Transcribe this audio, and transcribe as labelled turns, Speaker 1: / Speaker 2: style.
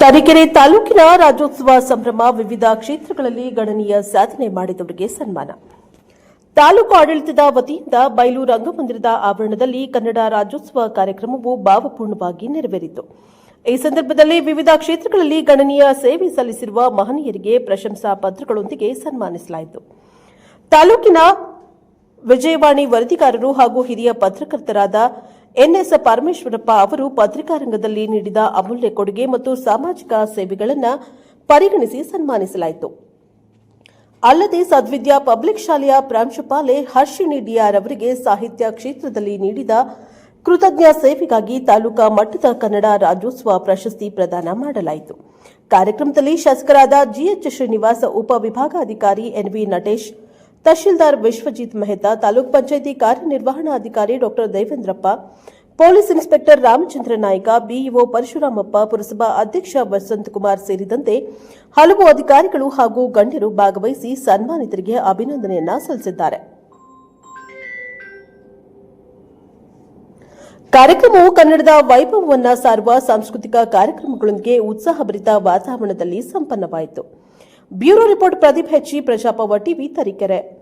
Speaker 1: ತರೀಕೆರೆ ತಾಲೂಕಿನ ರಾಜ್ಯೋತ್ಸವ ಸಂಭ್ರಮ ವಿವಿಧ ಕ್ಷೇತ್ರಗಳಲ್ಲಿ ಗಣನೀಯ ಸಾಧನೆ ಮಾಡಿದವರಿಗೆ ಸನ್ಮಾನ. ತಾಲೂಕು ಆಡಳಿತದ ವತಿಯಿಂದ ಬಯಲು ರಂಗಮಂದಿರದ ಆವರಣದಲ್ಲಿ ಕನ್ನಡ ರಾಜ್ಯೋತ್ಸವ ಕಾರ್ಯಕ್ರಮವು ಭಾವಪೂರ್ಣವಾಗಿ ನೆರವೇರಿತು. ಈ ಸಂದರ್ಭದಲ್ಲಿ ವಿವಿಧ ಕ್ಷೇತ್ರಗಳಲ್ಲಿ ಗಣನೀಯ ಸೇವೆ ಸಲ್ಲಿಸಿರುವ ಮಹನೀಯರಿಗೆ ಪ್ರಶಂಸಾ ಪತ್ರಗಳೊಂದಿಗೆ ಸನ್ಮಾನಿಸಲಾಯಿತು. ತಾಲೂಕಿನ ವಿಜಯವಾಣಿ ವರದಿಗಾರರು ಹಾಗೂ ಹಿರಿಯ ಪತ್ರಕರ್ತರಾದ ಎನ್ಎಸ್ ಪರಮೇಶ್ವರಪ್ಪ ಅವರು ಪತ್ರಿಕಾರಂಗದಲ್ಲಿ ನೀಡಿದ ಅಮೂಲ್ಯ ಕೊಡುಗೆ ಮತ್ತು ಸಾಮಾಜಿಕ ಸೇವೆಗಳನ್ನು ಪರಿಗಣಿಸಿ ಸನ್ಮಾನಿಸಲಾಯಿತು. ಅಲ್ಲದೆ ಸದ್ವಿದ್ಯಾ ಪಬ್ಲಿಕ್ ಶಾಲೆಯ ಪ್ರಾಂಶುಪಾಲೆ ಹರ್ಷಿಣಿ ಡಿಆರ್ ಅವರಿಗೆ ಸಾಹಿತ್ಯ ಕ್ಷೇತ್ರದಲ್ಲಿ ನೀಡಿದ ಕೃತಜ್ಞ ಸೇವೆಗಾಗಿ ತಾಲೂಕಾ ಮಟ್ಟದ ಕನ್ನಡ ರಾಜ್ಯೋತ್ಸವ ಪ್ರಶಸ್ತಿ ಪ್ರದಾನ ಮಾಡಲಾಯಿತು. ಕಾರ್ಯಕ್ರಮದಲ್ಲಿ ಶಾಸಕರಾದ ಜಿಎಚ್ ಶ್ರೀನಿವಾಸ ಉಪವಿಭಾಗಾಧಿಕಾರಿ ಎನ್ವಿ ನಟೇಶ್ ತಹಶೀಲ್ದಾರ್ ವಿಶ್ವಜಿತ್ ಮೆಹ್ತಾ, ತಾಲೂಕ್ ಪಂಚಾಯಿತಿ ಕಾರ್ಯನಿರ್ವಹಣಾಧಿಕಾರಿ ಡಾ Devendrappa, police inspector Ramachandra Naik, BEO Parashuramappa, ಪುರಸಭಾ ಅಧ್ಯಕ್ಷ ವಸಂತಕುಮಾರ್ ಸೇರಿದಂತೆ ಹಲವು ಅಧಿಕಾರಿಗಳು ಹಾಗೂ ಗಣ್ಯರು ಭಾಗವಹಿಸಿ ಸನ್ಮಾನಿತರಿಗೆ ಅಭಿನಂದನೆಯನ್ನ ಸಲ್ಲಿಸಿದ್ದಾರೆ. ಕಾರ್ಯಕ್ರಮವು ಕನ್ನಡದ ವೈಭವವನ್ನ ಸಾರುವ ಸಾಂಸ್ಕೃತಿಕ ಕಾರ್ಯಕ್ರಮಗಳೊಂದಿಗೆ ಉತ್ಸಾಹಭರಿತ ವಾತಾವರಣದಲ್ಲಿ ಸಂಪನ್ನವಾಯಿತು. ಬ್ಯೂರೋ ರಿಪೋರ್ಟ್ ಪ್ರದೀಪ್ ಹೆಚ್ಚಿ ಪ್ರಜಾಪವ ಟಿವಿ ತರೀಕೆರೆ.